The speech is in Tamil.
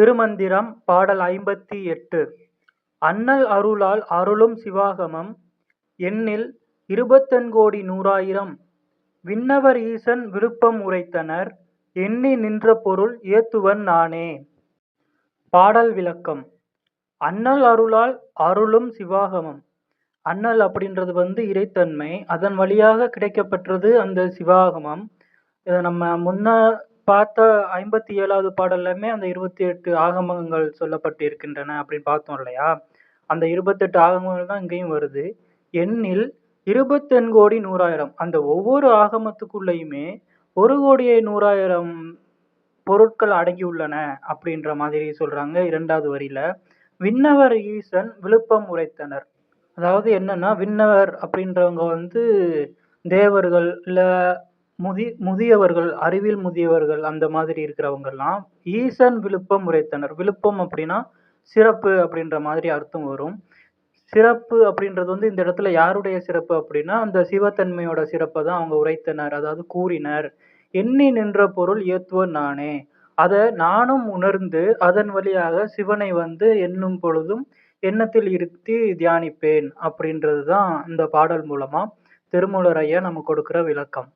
திருமந்திரம் பாடல் ஐம்பத்தி எட்டு. அண்ணல் அருளால் அருளும் சிவாகமம் எண்ணில் இருபத்தெண்கோடி நூறாயிரம். விண்ணவர் ஈசன் விருப்பம் உரைத்தனர் எண்ணி நின்ற பொருள் ஏத்துவன் நானே பாடல் விளக்கம். அண்ணல் அருளால் அருளும் சிவாகமம். அண்ணல் அப்படின்றது வந்து இறைத்தன்மை. அதன் வழியாக கிடைக்கப்பெற்றது அந்த சிவாகமம். இதை நம்ம முன்ன பார்த்த ஐம்பத்தி ஏழாவது பாடல்லையுமே அந்த இருபத்தி எட்டு ஆகமங்கள் சொல்லப்பட்டு இருக்கின்றன அப்படின்னு பார்த்தோம் இல்லையா? அந்த இருபத்தெட்டு ஆகமங்கள் தான் இங்கேயும் வருது. எண்ணில் இருபத்தெண் கோடி நூறாயிரம். அந்த ஒவ்வொரு ஆகமத்துக்குள்ளேயுமே ஒரு கோடியே நூறாயிரம் பொருட்கள் அடங்கியுள்ளன அப்படின்ற மாதிரி சொல்றாங்க இரண்டாவது வரியில. விண்ணவர் ஈசன் விழுப்பம் உரைத்தனர். அதாவது என்னன்னா விண்ணவர் அப்படின்றவங்க வந்து தேவர்கள் இல்லை முதி முதியவர்கள் அறிவில் முதியவர்கள் அந்த மாதிரி இருக்கிறவங்கெல்லாம் ஈசன் விழுப்பம் உரைத்தனர். விழுப்பம் அப்படின்னா சிறப்பு அப்படின்ற மாதிரி அர்த்தம் வரும். சிறப்பு அப்படின்றது வந்து இந்த இடத்துல யாருடைய சிறப்பு அப்படின்னா அந்த சிவத்தன்மையோட சிறப்பை தான் அவங்க உரைத்தனர் அதாவது கூறினர். எண்ணி நின்ற பொருள் ஏத்துவன் நானே. அதை நானும் உணர்ந்து அதன் வழியாக சிவனை வந்து எண்ணும் பொழுதும் எண்ணத்தில் இருத்தி தியானிப்பேன் அப்படின்றது தான் இந்த பாடல் மூலமா திருமூலர் ஐயா நம்ம கொடுக்கிற விளக்கம்.